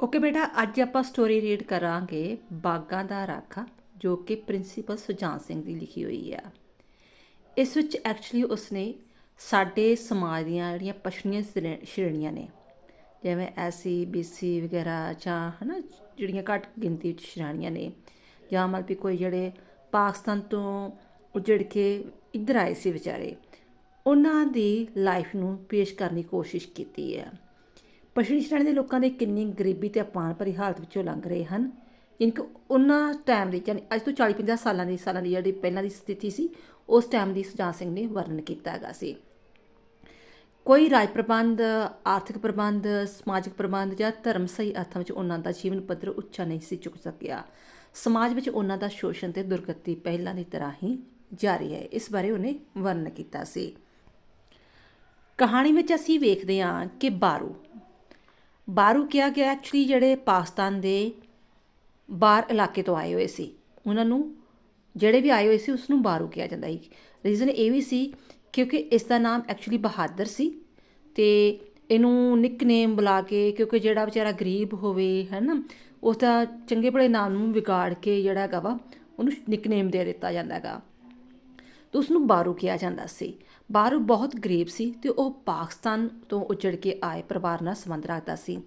Okay ਬੇਟਾ, ਅੱਜ ਆਪਾਂ ਸਟੋਰੀ ਰੀਡ ਕਰਾਂਗੇ ਬਾਗਾਂ ਦਾ ਰਾਖਾ, ਜੋ ਕਿ ਪ੍ਰਿੰਸੀਪਲ ਸੁਜਾਨ ਸਿੰਘ ਦੀ ਲਿਖੀ ਹੋਈ ਆ। ਇਸ ਵਿੱਚ ਐਕਚੁਅਲੀ ਉਸਨੇ ਸਾਡੇ ਸਮਾਜ ਦੀਆਂ ਜਿਹੜੀਆਂ ਪਛੜੀਆਂ ਸ਼੍ਰੇ- ਸ਼੍ਰੇਣੀਆਂ ਨੇ, ਜਿਵੇਂ ਐਸਸੀ ਬੀਸੀ ਵਗੈਰਾ ਜਾਂ ਹਨਾ, ਜਿਹੜੀਆਂ ਘੱਟ ਗਿਣਤੀ ਵਿੱਚ ਸ਼੍ਰੇਣੀਆਂ ਨੇ, ਜਾਂ ਮਤਲਬ ਵੀ ਕੋਈ ਜਿਹੜੇ ਪਾਕਿਸਤਾਨ ਤੋਂ ਉਜੜ ਕੇ ਇੱਧਰ ਆਏ ਸੀ ਵਿਚਾਰੇ, ਉਹਨਾਂ ਦੀ ਲਾਈਫ ਨੂੰ ਪੇਸ਼ ਕਰਨ ਦੀ ਕੋਸ਼ਿਸ਼ ਕੀਤੀ ਹੈ ਪਛੜੀ ਸ਼੍ਰੇਣੀ ਦੇ ਲੋਕਾਂ ਦੇ ਕਿੰਨੀ ਗਰੀਬੀ ਤੇ ਅਪਮਾਨ ਭਰੀ ਹਾਲਤ ਵਿੱਚੋਂ ਲੰਘ ਰਹੇ ਹਨ ਯਾਨੀ ਉਹਨਾਂ ਟਾਈਮ ਦੀ ਯਾਨੀ ਅੱਜ ਤੋਂ 40 50 ਸਾਲਾਂ ਦੀ ਸਾਲਾਂ ਦੀ ਜਿਹੜੀ ਪਹਿਲਾਂ ਦੀ ਸਥਿਤੀ ਸੀ, ਉਸ ਟਾਈਮ ਦੀ ਸੁਜਾਨ ਸਿੰਘ ਨੇ ਵਰਣਨ ਕੀਤਾ ਹੈਗਾ ਸੀ। ਕੋਈ ਰਾਜ ਪ੍ਰਬੰਧ, ਆਰਥਿਕ ਪ੍ਰਬੰਧ, ਸਮਾਜਿਕ ਪ੍ਰਬੰਧ ਜਾਂ ਧਰਮ ਸਹੀ ਅਰਥਾਂ ਵਿੱਚ ਉਹਨਾਂ ਦਾ ਜੀਵਨ ਪੱਧਰ ਉੱਚਾ ਨਹੀਂ ਸੀ ਚੁੱਕ ਸਕਿਆ। ਸਮਾਜ ਵਿੱਚ ਉਹਨਾਂ ਦਾ ਸ਼ੋਸ਼ਣ ਤੇ ਦੁਰਗਤੀ ਪਹਿਲਾਂ ਦੀ ਤਰ੍ਹਾਂ ਹੀ ਜਾਰੀ ਹੈ। ਇਸ ਬਾਰੇ ਉਹਨੇ ਵਰਣਨ ਕੀਤਾ ਸੀ। ਕਹਾਣੀ ਵਿੱਚ ਅਸੀਂ ਵੇਖਦੇ ਹਾਂ ਕਿ ਬਾਰੂ ਬਾਹਰੋਂ ਕਿਹਾ ਗਿਆ ਐਕਚੁਅਲੀ ਜਿਹੜੇ ਪਾਕਿਸਤਾਨ ਦੇ ਬਾਹਰ ਇਲਾਕੇ ਤੋਂ ਆਏ ਹੋਏ ਸੀ, ਉਹਨਾਂ ਨੂੰ ਜਿਹੜੇ ਵੀ ਆਏ ਹੋਏ ਸੀ ਉਸ ਨੂੰ ਬਾਰੂ ਕਿਹਾ ਜਾਂਦਾ ਸੀ। ਰੀਜ਼ਨ ਇਹ ਵੀ ਸੀ ਕਿਉਂਕਿ ਇਸ ਦਾ ਨਾਮ ਐਕਚੁਅਲੀ ਬਹਾਦਰ ਸੀ ਤੇ ਇਹਨੂੰ ਨਿਕਨੇਮ ਬੁਲਾ ਕੇ ਕਿਉਂਕਿ ਜਿਹੜਾ ਵਿਚਾਰਾ ਗਰੀਬ ਹੋਵੇ ਹੈ ਨਾ ਉਸ ਦਾ ਚੰਗੇ ਭਲੇ ਨਾਮ ਨੂੰ ਵਿਗਾੜ ਕੇ ਜਿਹੜਾ ਹੈਗਾ ਵਾ, ਉਹਨੂੰ ਨਿਕਨੇਮ ਦੇ ਦਿੱਤਾ ਜਾਂਦਾ ਹੈਗਾ। ਤੇ ਉਸ ਨੂੰ ਬਾਰੂ ਕਿਹਾ ਜਾਂਦਾ ਸੀ। ਬਾਰੂ ਬਹੁਤ ਗਰੀਬ ਸੀ ਤੇ ਉਹ ਪਾਕਿਸਤਾਨ ਤੋਂ ਉਜੜ ਕੇ ਆਏ ਪਰਿਵਾਰ ਨਾਲ ਸੰਬੰਧ ਰੱਖਦਾ ਸੀ।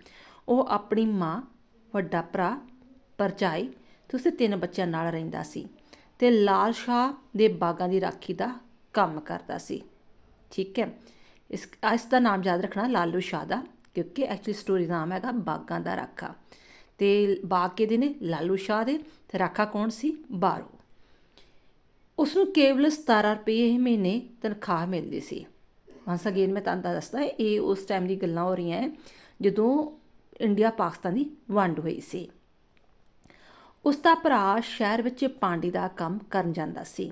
ਉਹ ਆਪਣੀ ਮਾਂ, ਵੱਡਾ ਭਰਾ ਪਰਜਾਈ ਤੇ ਉਸਦੇ ਤਿੰਨ ਬੱਚਿਆਂ ਨਾਲ ਰਹਿੰਦਾ ਸੀ ਤੇ ਲਾਲ ਸ਼ਾਹ ਦੇ ਬਾਗਾਂ ਦੀ ਰਾਖੀ ਦਾ ਕੰਮ ਕਰਦਾ ਸੀ। ਠੀਕ ਹੈ। ਇਸ ਇਸ ਦਾ ਨਾਮ ਯਾਦ ਰੱਖਣਾ ਲਾਲੂ ਸ਼ਾਹ ਦਾ, ਕਿਉਂਕਿ ਐਕਚੁਅਲੀ ਸਟੋਰੀ ਦਾ ਨਾਮ ਹੈਗਾ ਬਾਗਾਂ ਦਾ ਰਾਖਾ। ਤੇ ਬਾਗ ਕਿਹਦੇ ਨੇ? ਲਾਲੂ ਸ਼ਾਹ ਦੇ। ਤੇ ਰਾਖਾ ਕੌਣ ਸੀ? ਬਾਰੂ। ਉਸ ਨੂੰ ਕੇਵਲ 17 ਰੁਪਏ ਮਹੀਨੇ ਤਨਖਾਹ ਮਿਲਦੀ ਸੀ। ਵਾਂਸ ਅਗੇਨ ਮੈਂ ਤੁਹਾਨੂੰ ਦੱਸਦਾ, ਇਹ ਉਸ ਟਾਈਮ ਦੀ ਗੱਲਾਂ ਹੋ ਰਹੀਆਂ ਹੈ, ਜਦੋਂ ਇੰਡੀਆ ਪਾਕਿਸਤਾਨ ਦੀ ਵੰਡ ਹੋਈ ਸੀ। ਉਸ ਦਾ ਭਰਾ ਸ਼ਹਿਰ ਵਿੱਚ ਪਾਂਡੀ ਦਾ ਕੰਮ ਕਰਨ ਜਾਂਦਾ ਸੀ।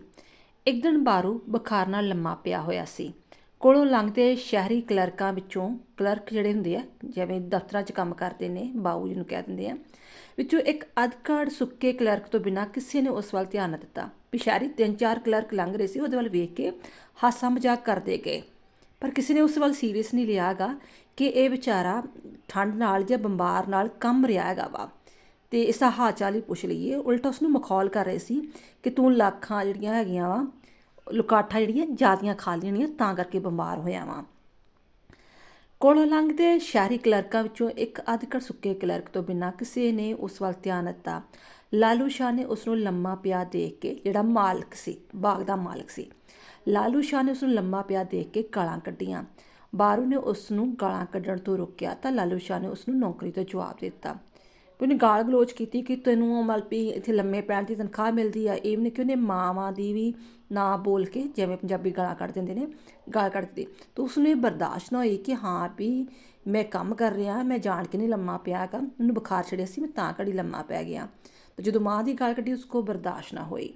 ਇੱਕ ਦਿਨ ਬਾਰੂ ਬੁਖਾਰ ਨਾਲ ਲੰਮਾ ਪਿਆ ਹੋਇਆ ਸੀ। ਕੋਲੋਂ ਲੰਘਦੇ ਸ਼ਹਿਰੀ ਕਲਰਕਾਂ ਵਿੱਚੋਂ ਕਲਰਕ ਜਿਹੜੇ ਹੁੰਦੇ ਆ, ਜਿਵੇਂ ਦਫ਼ਤਰਾਂ 'ਚ ਕੰਮ ਕਰਦੇ ਨੇ, ਬਾਊ ਜੀ ਨੂੰ ਕਹਿ ਦਿੰਦੇ ਆ, ਵਿੱਚੋਂ ਇੱਕ ਅਧਕੜ ਸੁੱਕੇ ਕਲਰਕ ਤੋਂ ਬਿਨਾਂ ਕਿਸੇ ਨੇ ਉਸ ਵੱਲ ਧਿਆਨ ਨਾ ਦਿੱਤਾ। ਪਿਸ਼ਾਰੀ ਤਿੰਨ ਚਾਰ ਕਲਰਕ ਲੰਘ ਰਹੇ ਸੀ, ਉਹਦੇ ਵੱਲ ਵੇਖ ਕੇ ਹਾਸਾ ਮਜ਼ਾਕ ਕਰਦੇ ਗਏ। ਪਰ ਕਿਸੇ ਨੇ ਉਸ ਵੱਲ ਸੀਰੀਅਸ ਨਹੀਂ ਲਿਆਗਾ ਕਿ ਇਹ ਵਿਚਾਰਾ ਠੰਡ ਨਾਲ ਜਾਂ ਬੰਬਾਰ ਨਾਲ ਕੰਮ ਰਿਹਾ ਹੈਗਾ ਵਾ। ਤੇ ਇਸ ਦਾ ਹਾਲ ਚਾਲ ਹੀ ਪੁੱਛ ਲਈਏ, ਉਲਟਾ ਉਸ ਨੂੰ ਮਖੌਲ ਕਰ ਰਹੇ ਸੀ ਕਿ ਤੂੰ ਲੱਖਾਂ ਜਿਹੜੀਆਂ ਹੈਗੀਆਂ ਵਾ, ਲੁਕਾਠਾਂ ਜਿਹੜੀਆਂ ਜਿਆਦੀਆਂ ਖਾ ਲੈਣੀਆਂ ਤਾਂ ਕਰਕੇ ਬਿਮਾਰ ਹੋਇਆ ਵਾਂ। ਕੋਲੋਂ ਲੰਘਦੇ ਸ਼ਹਿਰੀ ਕਲਰਕਾਂ ਵਿੱਚੋਂ ਇੱਕ ਅਧਿਕੜ ਸੁੱਕੇ ਕਲਰਕ ਤੋਂ ਬਿਨਾਂ ਕਿਸੇ ਨੇ ਉਸ ਵੱਲ ਧਿਆਨ ਦਿੱਤਾ। ਲਾਲੂ ਸ਼ਾਹ ਨੇ ਉਸ ਨੂੰ ਲੰਮਾ ਪਿਆ ਦੇਖ ਕੇ, ਜਿਹੜਾ ਮਾਲਕ ਸੀ, ਬਾਗ ਦਾ ਮਾਲਕ ਸੀ। ਲਾਲੂ ਸ਼ਾਹ ਨੇ ਉਸ ਨੂੰ ਲੰਮਾ ਪਿਆ ਦੇਖ ਕੇ ਗਾਲਾਂ ਕੱਢੀਆਂ। ਬਾਰੂ ਨੇ ਉਸ ਨੂੰ ਗਾਲਾਂ ਕੱਢਣ ਤੋਂ ਰੋਕਿਆ ਤਾਂ ਲਾਲੂ ਸ਼ਾਹ ਨੇ ਉਸ ਨੂੰ ਨੌਕਰੀ ਤੋਂ ਜਵਾਬ ਦਿੱਤਾ। ਉਹਨੇ ਗਾਲ ਗਲੋਚ ਕੀਤੀ ਕਿ ਤੈਨੂੰ ਮਲਪੀ ਇੱਥੇ ਲੰਮੇ ਪੈਣ ਦੀ ਤਨਖਾਹ ਮਿਲਦੀ ਆ। ਇਹ ਵੀ ਨਹੀਂ ਕਿ ਉਹਨੇ ਮਾਵਾਂ ਦੀ ਵੀ ਨਾ ਬੋਲ ਕੇ ਜਿਵੇਂ ਪੰਜਾਬੀ ਗਾਲਾਂ ਕੱਢ ਦਿੰਦੇ ਨੇ, ਗਾਲ ਕੱਢ ਦਿੱਤੀ। ਤਾਂ ਉਸਨੂੰ ਇਹ ਬਰਦਾਸ਼ਤ ਨਾ ਹੋਈ ਕਿ ਹਾਂ ਵੀ ਮੈਂ ਕੰਮ ਕਰ ਰਿਹਾ, ਮੈਂ ਜਾਣ ਕੇ ਨਹੀਂ ਲੰਮਾ ਪਿਆ ਹੈਗਾ, ਮੈਨੂੰ ਬੁਖਾਰ ਚੜਿਆ ਸੀ, ਮੈਂ ਤਾਂ ਘੜੀ ਲੰਮਾ ਪੈ ਗਿਆ। ਤੇ ਜਦੋਂ ਮਾਂ ਦੀ ਗਾਲ ਕੱਢੀ ਉਸ ਉਸਕੋ ਬਰਦਾਸ਼ਤ ਨਾ ਹੋਈ।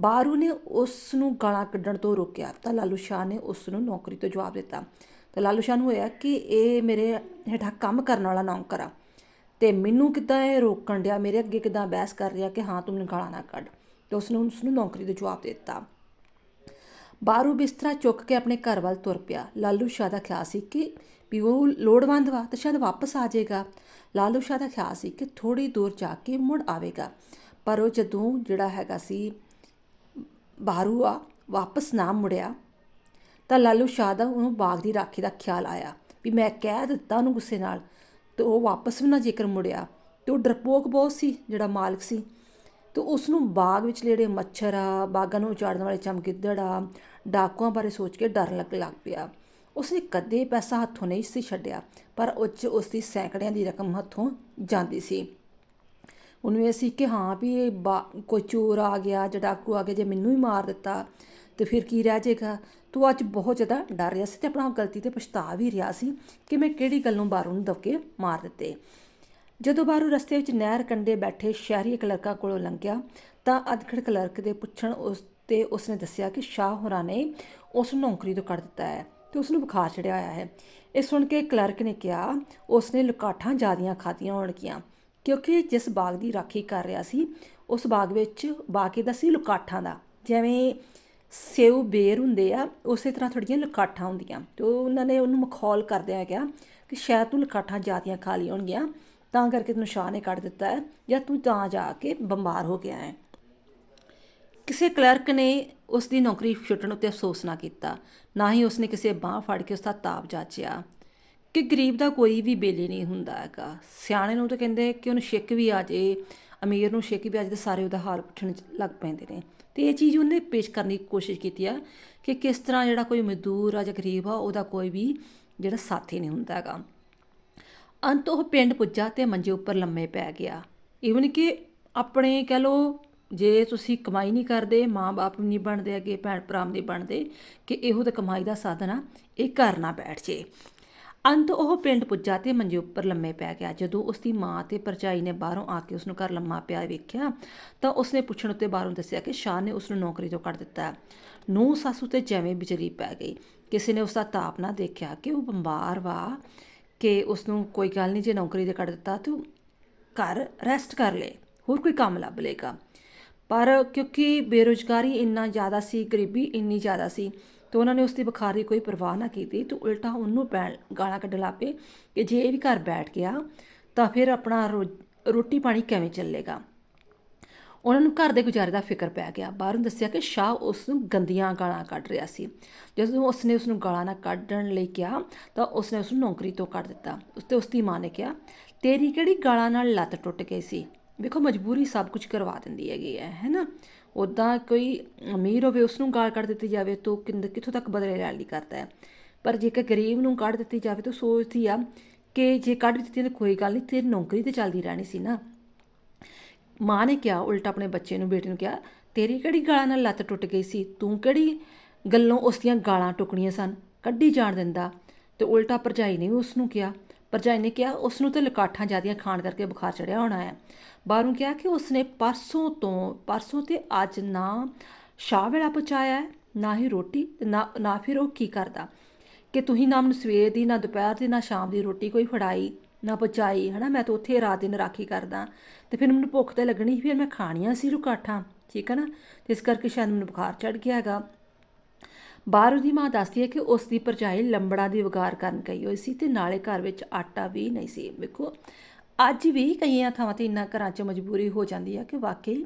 ਬਾਰੂ ਨੇ ਉਸ ਨੂੰ ਗਾਲਾਂ ਕੱਢਣ ਤੋਂ ਰੋਕਿਆ ਤਾਂ ਲਾਲੂ ਸ਼ਾਹ ਨੇ ਉਸ ਨੂੰ ਨੌਕਰੀ ਤੋਂ ਜਵਾਬ ਦਿੱਤਾ। ਤਾਂ ਲਾਲੂ ਸ਼ਾਹ ਨੂੰ ਹੋਇਆ ਕਿ ਇਹ ਮੇਰੇ ਹੇਠਾਂ ਕੰਮ ਕਰਨ ਵਾਲਾ ਨੌਕਰ ਆ ਤੇ ਮੈਨੂੰ ਕਿੱਦਾਂ ਇਹ ਰੋਕਣ ਡਿਆ? ਮੇਰੇ ਅੱਗੇ ਕਿੱਦਾਂ ਬਹਿਸ ਕਰ ਰਿਹਾ ਕਿ ਹਾਂ, ਤੂੰ ਮੈਨੂੰ ਗਾਲਾਂ ਨਾ ਕੱਢ। ਤੇ ਉਸ ਨੇ ਉਸ ਨੂੰ ਨੌਕਰੀ ਤੋਂ ਜਵਾਬ ਦਿੱਤਾ। ਬਾਰੂ ਬਿਸਤਰਾ ਚੁੱਕ ਕੇ ਆਪਣੇ ਘਰ ਵੱਲ ਤੁਰ ਪਿਆ। ਲਾਲੂ ਸ਼ਾਹ ਦਾ ਖਿਆਲ ਸੀ ਕਿ ਵੀ ਉਹ ਲੋੜਵੰਦ ਵਾ ਤੇ ਸ਼ਾਇਦ ਵਾਪਸ ਆ ਜਾਏਗਾ। ਲਾਲੂ ਸ਼ਾਹ ਦਾ ਖਿਆਲ ਸੀ ਕਿ ਥੋੜੀ ਦੂਰ ਜਾ ਕੇ ਮੁੜ ਆਵੇਗਾ। ਪਰ ਉਹ ਜਦੋਂ ਜਿਹੜਾ ਹੈਗਾ ਸੀ ਬਾਰੂ ਆ, ਵਾਪਸ ਨਾ ਮੁੜਿਆ, ਤਾਂ ਲਾਲੂ ਸ਼ਾਹ ਦਾ ਉਹਨੂੰ ਬਾਗ ਦੀ ਰਾਖੀ ਦਾ ਖਿਆਲ ਆਇਆ ਵੀ ਮੈਂ ਕਹਿ ਦਿੱਤਾ ਉਹਨੂੰ ਗੁੱਸੇ ਨਾਲ ਤੇ ਉਹ ਵਾਪਸ ਵੀ ਨਾ ਜੇਕਰ ਮੁੜਿਆ। ਤੇ ਉਹ ਡਰਪੋਕ ਬਹੁਤ ਸੀ ਜਿਹੜਾ ਮਾਲਕ ਸੀ। ਤੇ ਉਸ ਨੂੰ ਬਾਗ ਵਿੱਚ ਜਿਹੜੇ ਮੱਛਰ ਆ, ਬਾਗਾਂ ਨੂੰ ਉਚਾੜਨ ਵਾਲੇ ਚਮਗਿੱਦੜ ਆ ਡਾਕੂਆਂ ਬਾਰੇ ਸੋਚ ਕੇ ਡਰ ਲੱਗ ਲੱਗ ਪਿਆ। ਉਸਨੇ ਕਦੇ ਪੈਸਾ ਹੱਥੋਂ ਨਹੀਂ ਸੀ ਛੱਡਿਆ, ਪਰ ਉਹ 'ਚ ਉਸ ਦੀ ਸੈਂਕੜਿਆਂ ਦੀ ਰਕਮ ਹੱਥੋਂ ਜਾਂਦੀ ਸੀ। ਉਹਨੂੰ ਇਹ ਸੀ ਕਿ ਹਾਂ ਵੀ ਇਹ ਬਾ- ਕੋਈ ਚੋਰ ਆ ਗਿਆ ਜਾਂ ਡਾਕੂ ਆ ਗਿਆ ਜੇ ਮੈਨੂੰ ਹੀ ਮਾਰ ਦਿੱਤਾ, ਤੇ ਫਿਰ ਕੀ ਰਹਿ ਜਾਏਗਾ? ਤੂੰ ਅੱਜ ਬਹੁਤ ਜ਼ਿਆਦਾ ਡਰ ਰਿਹਾ ਸੀ ਤੇ ਆਪਣਾ ਗਲਤੀ ਤੇ ਪਛਤਾ ਵੀ ਰਿਹਾ ਸੀ ਕਿ ਮੈਂ ਕਿਹੜੀ ਗੱਲੋਂ ਬਾਰੂ ਨੂੰ ਦਬਕੇ ਮਾਰ ਦਿੱਤੇ। ਜਦੋਂ ਬਾਰੂ ਰਸਤੇ ਵਿੱਚ ਨਹਿਰ ਕੰਢੇ ਬੈਠੇ ਸ਼ਹਿਰੀ ਕਲਰਕਾਂ ਕੋਲੋਂ ਲੰਘਿਆ, ਤਾਂ ਅਧਖੜ ਕਲਰਕ ਦੇ ਪੁੱਛਣ ਉਸ ਤੇ ਉਸਨੇ ਦੱਸਿਆ ਕਿ ਸ਼ਾਹ ਹੋਰਾਂ ਨੇ ਉਸ ਨੂੰ ਨੌਕਰੀ ਤੋਂ ਕੱਢ ਦਿੱਤਾ ਹੈ ਤੇ ਉਸ ਨੂੰ ਬੁਖਾਰ ਚੜਿਆ ਹੋਇਆ ਹੈ। ਇਹ ਸੁਣ ਕੇ ਕਲਰਕ ਨੇ ਕਿਹਾ, ਉਸਨੇ ਲੁਕਾਠਾਂ ਜ਼ਿਆਦੀਆਂ ਖਾਧੀਆਂ ਹੋਣਗੀਆਂ ਕਿਉਂਕਿ ਜਿਸ ਬਾਗ ਦੀ ਰਾਖੀ ਕਰ ਰਿਹਾ ਸੀ, ਉਸ ਬਾਗ ਵਿੱਚ ਬਾਕੀ ਦਾ ਸੀ ਲੁਕਾਠਾਂ ਦਾ। ਜਿਵੇਂ ਸੇਵ ਬੇਰ ਹੁੰਦੇ ਆ, ਉਸੇ ਤਰ੍ਹਾਂ ਥੋੜੀਆਂ ਲੁਕਾਠਾਂ ਹੁੰਦੀਆਂ। ਤੇ ਉਹਨਾਂ ਨੇ ਉਹਨੂੰ ਮਖੌਲ ਕਰਦਿਆਂ ਕਿਹਾ ਕਿ ਸ਼ਾਇਦ ਤੂੰ ਲੁਕਾਠਾਂ ਜ਼ਿਆਦੀਆਂ ਖਾ ਲਈ ਹੋਣਗੀਆਂ, ਤਾਂ ਕਰਕੇ ਤੈਨੂੰ ਸ਼ਾਹ ਨੇ ਕੱਢ ਦਿੱਤਾ ਹੈ ਜਾਂ ਤੂੰ ਤਾਂ ਜਾ ਕੇ ਬਿਮਾਰ ਹੋ ਗਿਆ ਹੈ। ਕਿਸੇ ਕਲਰਕ ਨੇ ਉਸ ਦੀ ਨੌਕਰੀ ਛੁੱਟਣ ਉੱਤੇ ਅਫਸੋਸ ਨਾ ਕੀਤਾ, ਨਾ ਹੀ ਉਸਨੇ ਕਿਸੇ ਬਾਹ ਫੜ ਕੇ ਉਸ ਦਾ ਤਾਪ ਜਾਚਿਆ ਕਿ ਗਰੀਬ ਦਾ ਕੋਈ ਵੀ ਬੇਲੇ ਨਹੀਂ ਹੁੰਦਾ ਹੈਗਾ। ਸਿਆਣੇ ਨੂੰ ਤਾਂ ਕਹਿੰਦੇ ਕਿ ਉਹਨੂੰ ਛਿੱਕ ਵੀ ਆ ਜੇ, ਅਮੀਰ ਨੂੰ ਛਿੱਕ ਵੀ ਆ ਜੇ ਤੇ ਸਾਰੇ ਉਹਦਾ ਹਾਲ ਪੁੱਛਣ ਲੱਗ ਪੈਂਦੇ ਨੇ। ਤੇ ਇਹ ਚੀਜ਼ ਉਹਨੇ ਪੇਸ਼ ਕਰਨ ਦੀ ਕੋਸ਼ਿਸ਼ ਕੀਤੀ ਆ ਕਿ ਕਿਸ ਤਰ੍ਹਾਂ ਜਿਹੜਾ ਕੋਈ ਮਜ਼ਦੂਰ ਆ ਜਾਂ ਗਰੀਬ ਆ, ਉਹਦਾ ਕੋਈ ਵੀ ਜਿਹੜਾ ਸਾਥੀ ਨਹੀਂ ਹੁੰਦਾ ਹੈਗਾ। ਅੰਤ ਉਹ ਪਿੰਡ ਪੁੱਜਾ ਤੇ ਮੰਜੇ ਉੱਪਰ ਲੰਮੇ ਪੈ ਗਿਆ। ਈਵਨ ਕਿ ਆਪਣੇ ਕਹਿ ਲੋ ਜੇ ਤੁਸੀਂ ਕਮਾਈ ਨਹੀਂ ਕਰਦੇ, ਮਾਂ-ਬਾਪ ਨਹੀਂ ਬਣਦੇ ਅੱਗੇ ਭੈਣ ਭਰਾ ਨਹੀਂ ਬਣਦੇ, ਕਿ ਇਹੋ ਤਾਂ ਕਮਾਈ ਦਾ ਸਾਧਨ ਆ, ਇਹ ਘਰ ਨਾ ਬੈਠ ਜੇ। ਅੰਤ ਉਹ ਪਿੰਡ ਪੁੱਜਾ ਤੇ ਮੰਜੇ ਉੱਪਰ ਲੰਮੇ ਪੈ ਗਿਆ। ਜਦੋਂ ਉਸ ਦੀ ਮਾਂ ਤੇ ਪਰਜਾਈ ਨੇ ਬਾਹਰੋਂ ਆ ਕੇ ਉਸ ਨੂੰ ਘਰ ਲੰਮਾ ਪਿਆ ਵੇਖਿਆ, ਤਾਂ ਉਸਨੇ ਪੁੱਛਣ ਉੱਤੇ ਬਾਹਰੋਂ ਦੱਸਿਆ ਕਿ ਸ਼ਾਹ ਨੇ ਉਸ ਨੂੰ ਨੌਕਰੀ ਤੋਂ ਕੱਢ ਦਿੱਤਾ। ਨੂੰ ਸੱਸ ਉਤੇ ਜਿਵੇਂ ਬਿਜਲੀ ਪੈ ਗਈ। ਕਿਸੇ ਨੇ ਉਸ ਦਾ ਤਾਪ ਨਾ ਦੇਖਿਆ ਕਿ ਉਹ ਬਿਮਾਰ ਵਾ, ਕਿ ਉਸ ਨੂੰ ਕੋਈ ਗੱਲ ਨਹੀਂ, ਜੇ ਨੌਕਰੀ ਤੇ ਕੱਢ ਦਿੱਤਾ ਤੂੰ ਘਰ ਰੈਸਟ ਕਰ ਲੈ, ਹੋਰ ਕੋਈ ਕੰਮ ਲੱਭ ਲੇਗਾ ਪਰ ਕਿਉਂਕਿ ਬੇਰੁਜ਼ਗਾਰੀ ਇੰਨਾ ਜ਼ਿਆਦਾ ਸੀ, ਗਰੀਬੀ ਇੰਨੀ ਜ਼ਿਆਦਾ ਸੀ, ਤੇ ਉਹਨਾਂ ਨੇ ਉਸ ਦੀ ਬੁਖਾਰ ਦੀ ਕੋਈ ਪਰਵਾਹ ਨਾ ਕੀਤੀ, ਤੇ ਉਲਟਾ ਉਹਨੂੰ ਪੈਣ, ਗਾਲਾਂ ਕੱਢਣ ਲੱਪੇ ਕਿ ਜੇ ਇਹ ਵੀ ਘਰ ਬੈਠ ਗਿਆ ਤਾਂ ਫਿਰ ਆਪਣਾ ਰੋ- ਰੋਟੀ ਪਾਣੀ ਕਿਵੇਂ ਚੱਲੇਗਾ? ਉਹਨਾਂ ਨੂੰ ਘਰ ਦੇ ਗੁਜ਼ਾਰੇ ਦਾ ਫਿਕਰ ਪੈ ਗਿਆ। ਬਾਹਰੋਂ ਦੱਸਿਆ ਕਿ ਸ਼ਾਹ ਉਸ ਨੂੰ ਗੰਦੀਆਂ ਗਾਲਾਂ ਕੱਢ ਰਿਹਾ ਸੀ। ਜਦੋਂ ਉਸਨੇ ਉਸ ਨੂੰ ਗਾਲਾਂ ਨਾ ਕੱਢਣ ਲਈ ਕਿਹਾ ਤਾਂ ਉਸਨੇ ਉਸ ਨੂੰ ਨੌਕਰੀ ਤੋਂ ਕੱਢ ਦਿੱਤਾ। ਉਸ ਤੇ ਉਸ ਦੀ ਮਾਂ ਨੇ ਕਿਹਾ, ਤੇਰੀ ਕਿਹੜੀ ਗਾਲਾਂ ਨਾਲ ਲੱਤ ਟੁੱਟ ਗਈ ਸੀ? ਵੇਖੋ ਮਜਬੂਰੀ ਸਭ ਕੁਝ ਕਰਵਾ ਦਿੰਦੀ ਹੈਗੀ ਹੈ ਹੈਨਾ ਉਦਾਂ ਕੋਈ ਅਮੀਰ ਹੋਵੇ ਉਸ ਨੂੰ ਗਾਲ ਕੱਢ ਦਿੱਤੀ ਜਾਵੇ ਤਾਂ ਉਹ ਕਿੰਦ, ਕਿੱਥੋਂ ਤੱਕ ਬਦਲੇ ਲੈਣ ਲਈ ਕਰਦਾ ਹੈ? ਪਰ ਜੇਕਰ ਗਰੀਬ ਨੂੰ ਕੱਢ ਦਿੱਤੀ ਜਾਵੇ ਤਾਂ ਸੋਚਦੀ ਆ ਕਿ ਜੇ ਕੱਢ ਦਿੱਤੀ ਤਾਂ ਕੋਈ ਗੱਲ ਨਹੀਂ, ਤੇਰੀ ਨੌਕਰੀ ਤੇ ਚੱਲਦੀ ਰਹਿਣੀ ਸੀ ਨਾ। ਮਾਂ ਨੇ ਕਿਹਾ, ਉਲਟਾ ਆਪਣੇ ਬੱਚੇ ਨੂੰ, ਬੇਟੇ ਨੂੰ ਕਿਹਾ, ਤੇਰੀ ਕਿਹੜੀ ਗਾਲਾਂ ਨਾਲ ਲੱਤ ਟੁੱਟ ਗਈ ਸੀ? ਤੂੰ ਕਿਹੜੀ ਗੱਲੋਂ ਉਸ ਦੀਆਂ ਗਾਲਾਂ ਟੁਕਣੀਆਂ ਸਨ? ਕੱਢੀ ਜਾਣ ਦਿੰਦਾ। ਤੇ ਉਲਟਾ ਭਰਜਾਈ ਨੇ ਵੀ ਉਸ ਨੂੰ ਕਿਹਾ ਭਰਜਾਈ ਨੇ ਕਿਹਾ ਉਸ ਨੂੰ ਤੇ ਲਕਾਠਾਂ ਜਿਆਦੀਆਂ ਖਾਣ ਕਰਕੇ ਬੁਖਾਰ ਚੜਿਆ ਹੋਣਾ ਹੈ। ਬਾਹਰੋਂ ਕਿਹਾ ਕਿ ਉਸਨੇ ਪਰਸੋਂ ਤੋਂ ਪਰਸੋਂ ਤੇ ਅੱਜ ਨਾ ਸ਼ਾਹ ਵੇਲਾ ਪਹੁੰਚਾਇਆ ਨਾ ਹੀ ਰੋਟੀ ਤੇ ਨਾ ਨਾ ਫਿਰ ਉਹ ਕੀ ਕਰਦਾ? ਕਿ ਤੁਸੀਂ ਨਾ ਮੈਨੂੰ ਸਵੇਰ ਦੀ ਨਾ ਦੁਪਹਿਰ ਦੀ ਨਾ ਸ਼ਾਮ ਦੀ ਰੋਟੀ ਕੋਈ ਫੜਾਈ ਨਾ ਪਚਾਈ ਹਨਾ? ਮੈਂ ਤਾਂ ਉੱਥੇ ਰਾਤ ਦਿਨ ਰਾਖੀ ਕਰਦਾ। ਤੇ ਫਿਰ ਮੈਨੂੰ ਭੁੱਖ ਤੇ ਲੱਗਣੀ ਸੀ, ਫਿਰ ਮੈਂ ਖਾਣੀਆਂ ਸੀ ਰੁਕਾਠਾਂ ਠੀਕ ਹੈ ਨਾ? ਤੇ ਇਸ ਕਰਕੇ ਸ਼ਾਇਦ ਮੈਨੂੰ ਬੁਖਾਰ ਚੜ ਗਿਆ ਹੈਗਾ। ਬਾਹਰੋਂ ਦੀ ਮਾਂ ਦੱਸਦੀ ਹੈ ਕਿ ਉਸ ਦੀ ਭਰਜਾਈ ਲੰਬੜਾ ਦੀ ਵਗਾਰ ਕਰਨ ਗਈ ਹੋਈ ਸੀ ਤੇ ਨਾਲੇ ਘਰ ਵਿੱਚ ਆਟਾ ਵੀ ਨਹੀਂ ਸੀ। ਵੇਖੋ, ਅੱਜ ਵੀ ਕਈਆਂ ਥਾਵਾਂ ਤੇ ਇੰਨਾ ਘਰਾਂ 'ਚ ਮਜਬੂਰੀ ਹੋ ਜਾਂਦੀ ਹੈ ਕਿ ਵਾਕਈ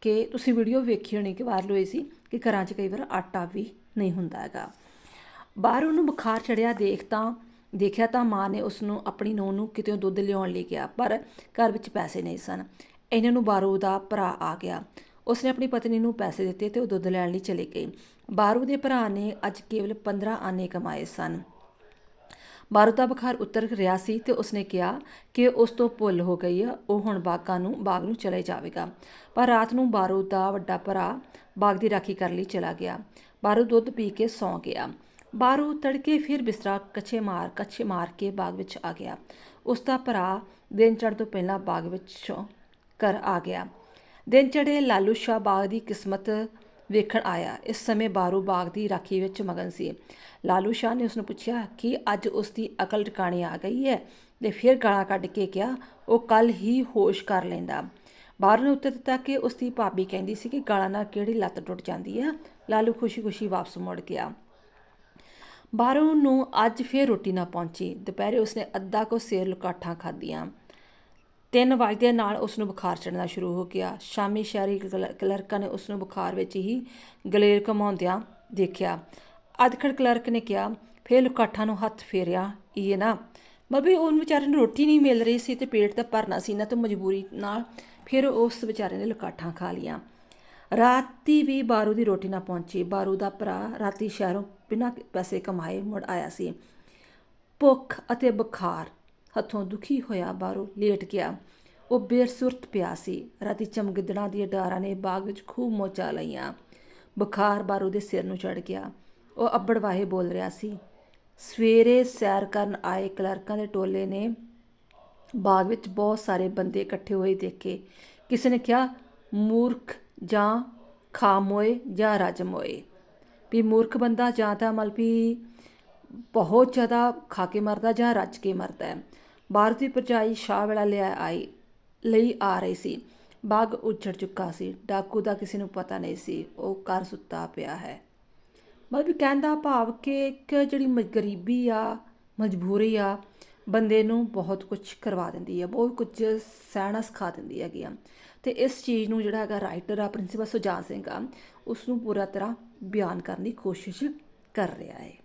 ਕਿ ਤੁਸੀਂ ਵੀਡੀਓ ਵੇਖੀ ਹੋਣੀ ਕਿ ਵਾਇਰਲ ਹੋਈ ਸੀ ਕਿ ਘਰਾਂ 'ਚ ਕਈ ਵਾਰ ਆਟਾ ਵੀ ਨਹੀਂ ਹੁੰਦਾ ਹੈਗਾ। ਬਾਹਰ ਉਹਨੂੰ ਬੁਖਾਰ ਚੜਿਆ ਦੇਖ ਤਾਂ, ਦੇਖਿਆ ਤਾਂ ਮਾਂ ਨੇ ਉਸ ਨੂੰ ਆਪਣੀ ਨੂੰਹ ਨੂੰ ਕਿਤੇ ਦੁੱਧ ਲਿਆਉਣ ਲਈ ਕਿਹਾ, ਪਰ ਘਰ ਵਿੱਚ ਪੈਸੇ ਨਹੀਂ ਸਨ। ਇਹਨਾਂ ਨੂੰ ਬਾਹਰੋਂ ਦਾ ਭਰਾ ਆ ਗਿਆ। ਉਸਨੇ ਆਪਣੀ ਪਤਨੀ ਨੂੰ ਪੈਸੇ ਦਿੱਤੇ ਤੇ ਉਹ ਦੁੱਧ ਲੈਣ ਲਈ ਚਲੇ ਗਈ ਬਾਰੂ ਦੇ ਭਰਾ ਨੇ ਅੱਜ ਕੇਵਲ 15 ਆਨੇ ਕਮਾਏ ਸਨ। ਬਾਰੂ ਦਾ ਬੁਖਾਰ ਉਤਰ ਰਿਹਾ ਸੀ ਤੇ ਉਸਨੇ ਕਿਹਾ ਕਿ ਉਸ ਤੋਂ ਭੁੱਲ ਹੋ ਗਈ ਆ, ਉਹ ਹੁਣ ਬਾਗਾਂ ਨੂੰ ਬਾਗ ਨੂੰ ਚਲੇ ਜਾਵੇਗਾ। ਪਰ ਰਾਤ ਨੂੰ ਬਾਰੂ ਦਾ ਵੱਡਾ ਭਰਾ ਬਾਗ ਦੀ ਰਾਖੀ ਕਰਨ ਲਈ ਚਲਾ ਗਿਆ। ਬਾਰੂ ਦੁੱਧ ਪੀ ਕੇ ਸੌਂ ਗਿਆ। ਬਾਰੂ ਤੜਕੇ ਫਿਰ ਬਿਸਤਰਾ ਕੱਛੇ ਮਾਰ ਕੱਛੇ ਮਾਰ ਕੇ ਬਾਗ ਵਿੱਚ ਆ ਗਿਆ। ਉਸ ਦਾ ਭਰਾ ਦਿਨ ਚੜ੍ਹ ਤੋਂ ਪਹਿਲਾਂ ਬਾਗ ਵਿੱਚੋਂ ਘਰ ਆ ਗਿਆ। ਦਿਨ ਚੜ੍ਹੇ ਲਾਲੂ ਸ਼ਾਹ ਬਾਗ ਦੀ ਕਿਸਮਤ ਵੇਖਣ ਆਇਆ। ਇਸ ਸਮੇਂ ਬਾਰੂ ਬਾਗ ਦੀ ਰਾਖੀ ਵਿੱਚ ਮਗਨ ਸੀ। ਲਾਲੂ ਸ਼ਾਹ ਨੇ ਉਸ ਨੂੰ ਪੁੱਛਿਆ ਕਿ ਅੱਜ ਉਸ ਦੀ ਅਕਲ ਟਿਕਾਣੇ ਆ ਗਈ ਹੈ ਤੇ ਫਿਰ ਗਾਲਾਂ ਕੱਢ ਕੇ ਕਿਹਾ, ਉਹ ਕੱਲ ਹੀ ਹੋਸ਼ ਕਰ ਲੈਂਦਾ। ਬਾਰੂ ਨੇ ਉੱਤਰ ਦਿੱਤਾ ਕਿ ਉਸ ਦੀ ਭਾਬੀ ਕਹਿੰਦੀ ਸੀ ਕਿ ਗਾਲਾਂ ਨਾਲ ਕਿਹੜੀ ਲੱਤ ਟੁੱਟ ਜਾਂਦੀ ਹੈ। ਲਾਲੂ ਖੁਸ਼ੀ-ਖੁਸ਼ੀ ਵਾਪਸ ਮੁੜ ਗਿਆ। ਬਾਹਰੋਂ ਨੂੰ ਅੱਜ ਫੇਰ ਰੋਟੀ ਨਾ ਪਹੁੰਚੀ। ਦੁਪਹਿਰੇ ਉਸਨੇ ਅੱਧਾ ਕੋ ਸੇਰ ਲੁਕਾਠਾਂ ਖਾਧੀਆਂ। ਤਿੰਨ ਵਜੇ ਨਾਲ ਉਸ ਨੂੰ ਬੁਖਾਰ ਚੜਨਾ ਸ਼ੁਰੂ ਹੋ ਗਿਆ। ਸ਼ਾਮੀ ਸ਼ਹਿਰੀ ਕਲ- ਕਲਰਕਾਂ ਨੇ ਉਸ ਨੂੰ ਬੁਖਾਰ ਵਿੱਚ ਹੀ ਗਲੇਰ ਕਮਾਉਂਦਿਆਂ ਦੇਖਿਆ। ਅਧਖੜ ਕਲਰਕ ਨੇ ਕਿਹਾ, ਫੇਰ ਲੁਕਾਠਾਂ ਨੂੰ ਹੱਥ ਫੇਰਿਆ, ਇਹ ਨਾ। ਮਤਲਬ ਉਹਨ ਵਿਚਾਰੇ ਨੂੰ ਰੋਟੀ ਨਹੀਂ ਮਿਲ ਰਹੀ ਸੀ ਤੇ ਪੇਟ ਤਾਂ ਭਰਨਾ ਸੀ ਨਾ ਤੇ ਮਜਬੂਰੀ ਨਾਲ ਫਿਰ ਉਸ ਵਿਚਾਰੇ ਨੇ ਲੁਕਾਠਾਂ ਖਾ ਲੀਆਂ ਰਾਤੀ ਵੀ ਬਾਰੂ ਦੀ ਰੋਟੀ ਨਾ ਪਹੁੰਚੀ। ਬਾਰੂ ਦਾ ਭਰਾ ਰਾਤੀ ਸ਼ਹਿਰੋਂ ਬਿਨਾਂ ਪੈਸੇ ਕਮਾਏ ਮੁੜ ਆਇਆ ਸੀ। ਭੁੱਖ ਅਤੇ ਬੁਖਾਰ ਹੱਥੋਂ ਦੁਖੀ ਹੋਇਆ ਬਾਹਰੋਂ ਲੇਟ ਗਿਆ। ਉਹ ਬੇਰਸੁਰਤ ਪਿਆ ਸੀ। ਰਾਤੀ ਚਮਗਿੱਦੜਾਂ ਦੀਆਂ ਡਾਰਾਂ ਨੇ ਬਾਗ ਵਿੱਚ ਖੂਬ ਮੋਚਾ ਲਈਆਂ। ਬੁਖਾਰ ਬਾਰੂ ਦੇ ਸਿਰ ਨੂੰ ਚੜ ਗਿਆ। ਉਹ ਅੱਬੜਵਾਹੇ ਬੋਲ ਰਿਹਾ ਸੀ। ਸਵੇਰੇ ਸੈਰ ਕਰਨ ਆਏ ਕਲਰਕਾਂ ਦੇ ਟੋਲੇ ਨੇ ਬਾਗ ਵਿੱਚ ਬਹੁਤ ਸਾਰੇ ਬੰਦੇ ਇਕੱਠੇ ਹੋਏ ਦੇਖੇ। ਕਿਸੇ ਨੇ ਕਿਹਾ, ਮੂਰਖ ਜਾਂ ਖਾਮੋਏ ਜਾਂ ਰਜਮੋਏ? ਵੀ ਮੂਰਖ ਬੰਦਾ ਜਾਂ ਤਾਂ ਮਲ ਵੀ ਬਹੁਤ ਜ਼ਿਆਦਾ ਖਾ ਕੇ ਮਰਦਾ ਜਾਂ ਰੱਜ ਕੇ ਮਰਦਾ ਹੈ। ਭਾਰਤੀ ਪਰਜਾਈ ਸ਼ਾਹ ਵੇਲਾ ਲਿਆ ਆਈ, ਲਈ ਆ ਰਹੀ ਸੀ। ਬਾਗ ਉੱਛੜ ਚੁੱਕਾ ਸੀ। ਡਾਕੂ ਦਾ ਕਿਸੇ ਨੂੰ ਪਤਾ ਨਹੀਂ ਸੀ। ਉਹ ਘਰ ਸੁੱਤਾ ਪਿਆ ਹੈ। ਮਤਲਬ ਵੀ ਕਹਿਣ ਦਾ ਭਾਵ ਕਿ ਇੱਕ ਜਿਹੜੀ ਮ- ਗਰੀਬੀ ਆ, ਮਜਬੂਰੀ ਆ, ਬੰਦੇ ਨੂੰ ਬਹੁਤ ਕੁਝ ਕਰਵਾ ਦਿੰਦੀ ਹੈ ਬਹੁਤ ਕੁਝ ਸਹਿਣਾ ਸਿਖਾ ਦਿੰਦੀ ਹੈਗੀ ਆ। ਤੇ ਇਸ ਚੀਜ਼ ਨੂੰ ਜਿਹੜਾ ਹੈਗਾ ਰਾਈਟਰ ਆ, ਪ੍ਰਿੰਸੀਪਲ ਸੁਜਾਨ ਸਿੰਘ ਆ ਉਸ ਨੂੰ ਪੂਰਾ ਤਰ੍ਹਾਂ ਬਿਆਨ ਕਰਨ ਦੀ ਕੋਸ਼ਿਸ਼ ਕਰ ਰਿਹਾ ਹੈ।